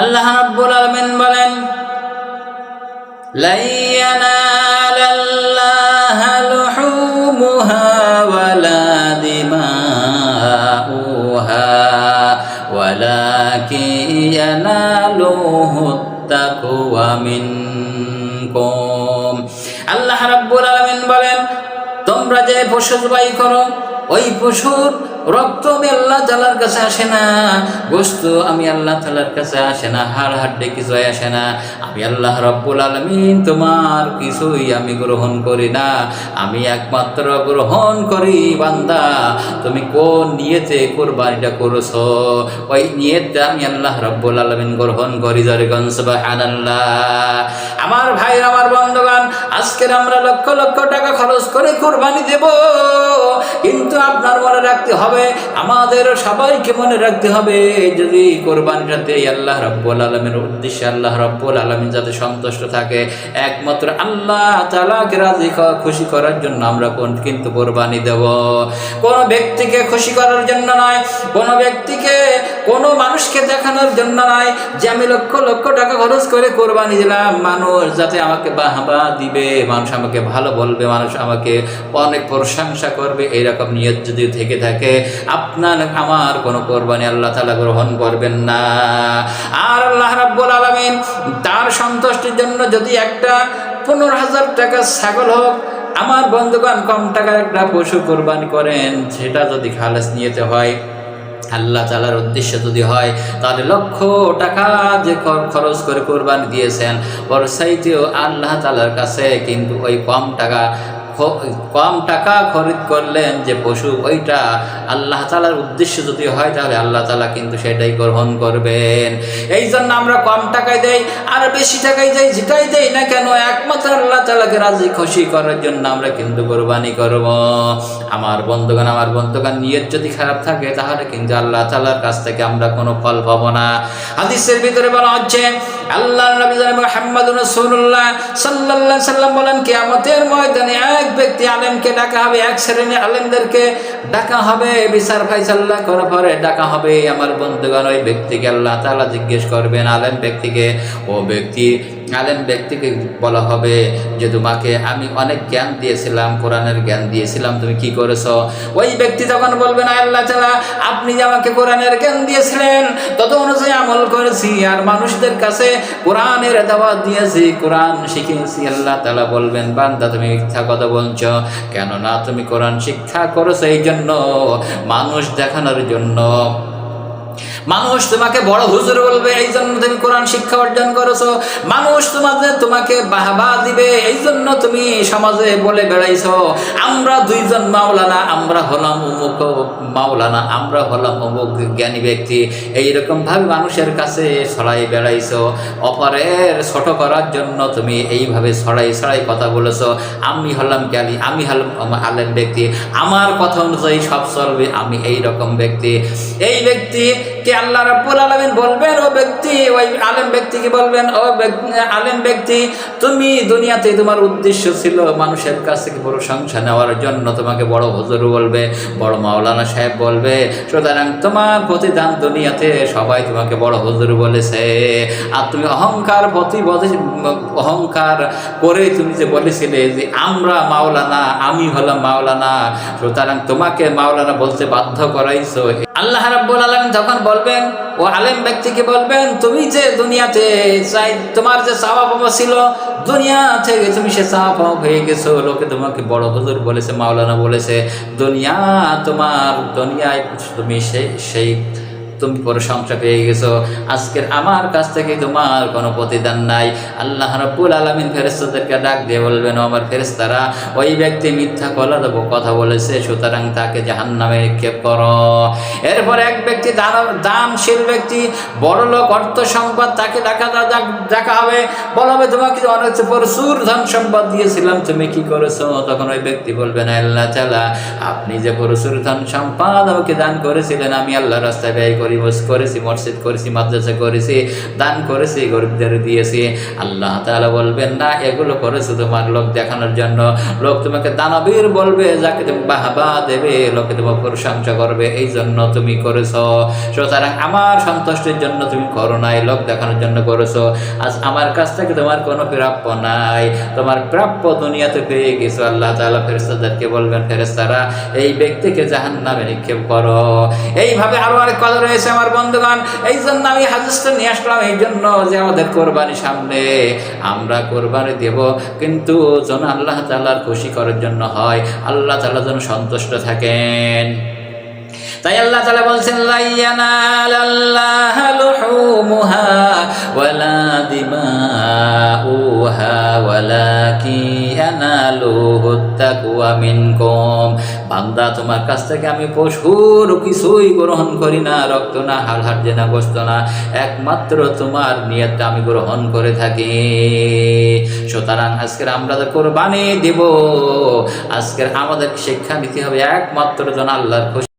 আল্লাহ রাব্বুল আলামিন বলেন লাই ইয়ানালাল্লাহা লুহুমুহা ওয়ালা দিমাউহা ওয়ালাকিন ইয়ানালুহু তাকওয়া মিনকুম। আল্লাহ রাব্বুল আলামিন বলেন, তোমরা যে পশু জবাই করো ওই পশুর রক্ত আমি আল্লাহ তালার কাছে আসে না, গোস্ত আমি আল্লাহ তালার কাছে আসে না, হাড় হাড্ডে কিছুই আসে না। আমি আল্লাহ রব্বুল আলমিন তোমার কিছুই আমি গ্রহণ করি না, আমি একমাত্র গ্রহণ করি বান্দা। তুমি কোন নিয়েতে কোরবানিটা করেছ? ওই আমি আল্লাহ রব্বুল আলমিন গ্রহণ করি আমার ভাই আমার আজকের আমরা লক্ষ লক্ষ টাকা খরচ করে কোরবানি দেব। কিন্তু আপনার মনে রাখতে হবে, আমাদের সবাইকে মনে রাখতে হবে, যদি কোরবানিটাতে আল্লাহ রব্বুল আলমের উদ্দেশ্যে আল্লাহ রব্বুল আলমিন যাতে সন্তুষ্ট থাকে, একমাত্র আল্লাহ তালাকে রাজি খুশি করার জন্য আমরা কোন কিন্তু কোরবানি দেব। কোন ব্যক্তিকে খুশি করার জন্য নয়, কোন ব্যক্তিকে কোন মানুষকে দেখানোর জন্য নয় যে আমি লক্ষ লক্ষ টাকা খরচ করে কোরবানি দিলাম, মানুষ যাতে আমাকে বাহবা দিবে, মানুষ আমাকে ভালো বলবে, মানুষ আমাকে অনেক প্রশংসা করবে, এইরকম নিয়ত যদি থেকে থাকে, আপনার, আমার কোনো কোরবানি আল্লাহ তালা গ্রহণ করবেন না। আর আল্লাহ রাব্বুল আলমিন তার সন্তুষ্টির জন্য যদি একটা পনেরো হাজার টাকা ছাগল হোক, আমার বন্ধুগণ কম টাকার একটা পশু কোরবানি করেন, সেটা যদি খালেস নিয়েতে হয় আল্লাহ তালার উদ্দেশ্য যদি হয়, তাহলে লক্ষ টাকা যে খরচ করে কোরবান দিয়েছেন ওর সাইতেও আল্লাহ তালার কাছে কিন্তু ওই কম টাকা কম টাকা খরিদ করলেন যে পশু, ওইটা আল্লাহ তালার উদ্দেশ্য যদি হয় তাহলে আল্লাহ তালা কিন্তু সেটাই গ্রহণ করবেন। এই জন্য আমরা কম টাকায় দেই, আর বেশি টাকায় দেই, যেটাই দেই না কেন, একমাত্র আল্লাহ তালাকে রাজি, খুশি করার জন্য আমরা কিন্তু কোরবানি করব। আমার বন্ধুগান আমার বন্ধুগান নিয়ত যদি খারাপ থাকে তাহলে কিন্তু আল্লাহ তালার কাছ থেকে আমরা কোনো ফল পাবো না। হাদিসের ভিতরে বলা হচ্ছে আল্লাহ নবী জানাব মুহাম্মদ রাসূলুল্লাহ সাল্লাল্লাহু আলাইহি সাল্লাম বলেন, কিয়ামতের ময়দানে এক ব্যক্তি আলেমকে ডাকা হবে, এক শ্রেণি আলেমদেরকে ডাকা হবে, বিচার ফাইসাল্লাহ করার পরে ডাকা হবে। আমার বন্ধুগণ, ওই ব্যক্তিকে আল্লাহ তাআলা জিজ্ঞেস করবেন, আলেম ব্যক্তিকে, ও ব্যক্তি আলেম ব্যক্তিকে বলা হবে যে, তোমাকে আমি অনেক জ্ঞান দিয়েছিলাম, কোরআনের জ্ঞান দিয়েছিলাম, তুমি কি করেছ? ওই ব্যক্তি তখন বলবেন আল্লাহ তাআলা আপনি যে আমাকে কোরআনের জ্ঞান দিয়েছিলেন, তত অনুযায়ী আমল করেছি, আর মানুষদের কাছে কোরআনের দাওয়াত দিয়েছি, কোরআন শিখিয়েছি, আল্লাহ তালা বলবেন, বান্দা, তুমি মিথ্যা কথা বলছো, কেননা তুমি কোরআন শিক্ষা করেছ এই জন্য মানুষ দেখানোর জন্য মানুষ তোমাকে বড় হুজুর বলবে এই জন্য তুমি কোরআন শিক্ষা অর্জন করেছ। মানুষ তোমাদের তোমাকে বাহবা দিবে এই জন্য তুমি সমাজে বলে বেড়াইছো। আমরা দুইজন মাওলানা, আমরা হলাম অমুক, মাওলানা, আমরা হলাম অমুক জ্ঞানী ব্যক্তি। এইরকম ভাবে মানুষের কাছে ছড়াই বেড়াইছো। অপরের ছোট করার জন্য তুমি এইভাবে ছড়াই ছড়াই কথা বলেছ। আমি হলাম জ্ঞানী, আমি হলাম আলেম ব্যক্তি। আমার কথা অনুযায়ী সব চলবে, আমি এই রকম ব্যক্তি। এই ব্যক্তি কে আল্লাহ রাব্বুল আলামিন বলবেন, ও ব্যক্তি, ওই আলেম ব্যক্তিকে বলবেন, ও আলেম ব্যক্তি, তুমি দুনিয়াতে তোমার উদ্দেশ্য ছিল মানুষের কাছ থেকে নেওয়ার জন্য তোমাকে বড় হুজুর বলবে, বড় মাওলানা সাহেব বলবে, সুতরাং তোমার প্রতিদান দুনিয়াতে সবাই তোমাকে বড় হুজুর বলেছে। আর তুমি অহংকার প্রতি অহংকার করে তুমি যে বলেছিলে যে আমরা মাওলানা, আমি হলাম মাওলানা, সুতরাং তোমাকে মাওলানা বলতে বাধ্য করাইছো। আল্লাহ রাব্বুল আলম যখন বলবেন, ও আলেম ব্যক্তিকে বলবেন, তুমি যে দুনিয়াতে চাই, তোমার যে চাওয়া পাওয়া ছিল, দুনিয়া থেকে তুমি সে চাওয়া পাওয়া হয়ে গেছো। লোকে তোমাকে বড় হুজুর বলেছে, মাওলানা বলেছে, দুনিয়া তোমার, দুনিয়ায় তুমি সেই সেই তুমি প্রশংসা পেয়ে গেছো। আজকের আমার কাছ থেকে তোমার কোনো প্রতিদান নাই। আল্লাহ রাব্বুল আলামিন ফেরেশতাদেরকে ডাক দিয়ে বলবেন আমার ফেরেশতারা, ওই ব্যক্তি মিথ্যা কলা দেবো, কথা বলেছে, সুতরাং তাকে জাহান্নামে নিক্ষেপ করো। এরপর এক ব্যক্তি দান, দানশীল ব্যক্তি বড় লোক অর্থ সম্পদ, তাকে দেখা দেখা হবে। বলা হবে তোমাকে অনেক প্রচুর ধন সম্পদ দিয়েছিলাম, তুমি কি করেছ? তখন ওই ব্যক্তি বলবেন আল্লাহ চালা আপনি যে প্রচুর ধন সম্পদ আমাকে দান করেছিলেন, আমি আল্লাহ রাস্তায় ব্যয় করি করি মস করেছি, মসজিদ করেছি, মাদ্রাসা করেছি, দান করেছি, গরিবদের দিয়েছি। আল্লাহ তাআলা বলবেন, না, এগুলো করেছ তোমার লোক দেখানোর জন্য। লোক তোমাকে দানবীর বলবে, যাকে তুমি বাহবা দেবে, লোকে তোমার প্রশংসা করবে। এই জন্য তুমি করেছ। সুতরাং আমার সন্তুষ্টির জন্য তুমি করো নাই, লোক দেখানোর জন্য করেছ। আজ আমার কাছ থেকে তোমার কোনো প্রাপ্য নাই। তোমার প্রাপ্য দুনিয়াতে পেয়ে গেছো, আল্লাহ তাআলা ফেরেশতাদেরকে বলবেন, ফেরেশতারা, এই ব্যক্তিকে জাহান নামে নিক্ষেপ করো। এইভাবে আরও অনেক কথা রয়েছে আমার বন্ধুগণ। এই জন্য আমি হাদিসটা নিয়ে আসলাম এই জন্য যে আমাদের কোরবানি সামনে আমরা কোরবানি দেব। কিন্তু যেন আল্লাহ তাআলার খুশি করার জন্য হয়, আল্লাহ তাআলা যেন সন্তুষ্ট থাকেন। তাই আল্লাহ তাআলা বলছেন লা ইয়ানালাল্লাহ লুহুমুহা ওয়ালা দিমাউহা ওয়ালাকি ইয়ানালুহুত তাকওয়া মিনকুম। বান্দা, তোমার কাছ থেকে আমি পশুর কিছুই গ্রহণ করি না, রক্ত না, হাড় হাড় না, গোস্ত না, একমাত্র তোমার নিয়তটা আমি গ্রহণ করে থাকি। সুতরাং আজকের আমরা তো কোরবানি দেব, আজকের আমাদের শিক্ষা নিতে হবে একমাত্র জন আল্লাহর খুশি।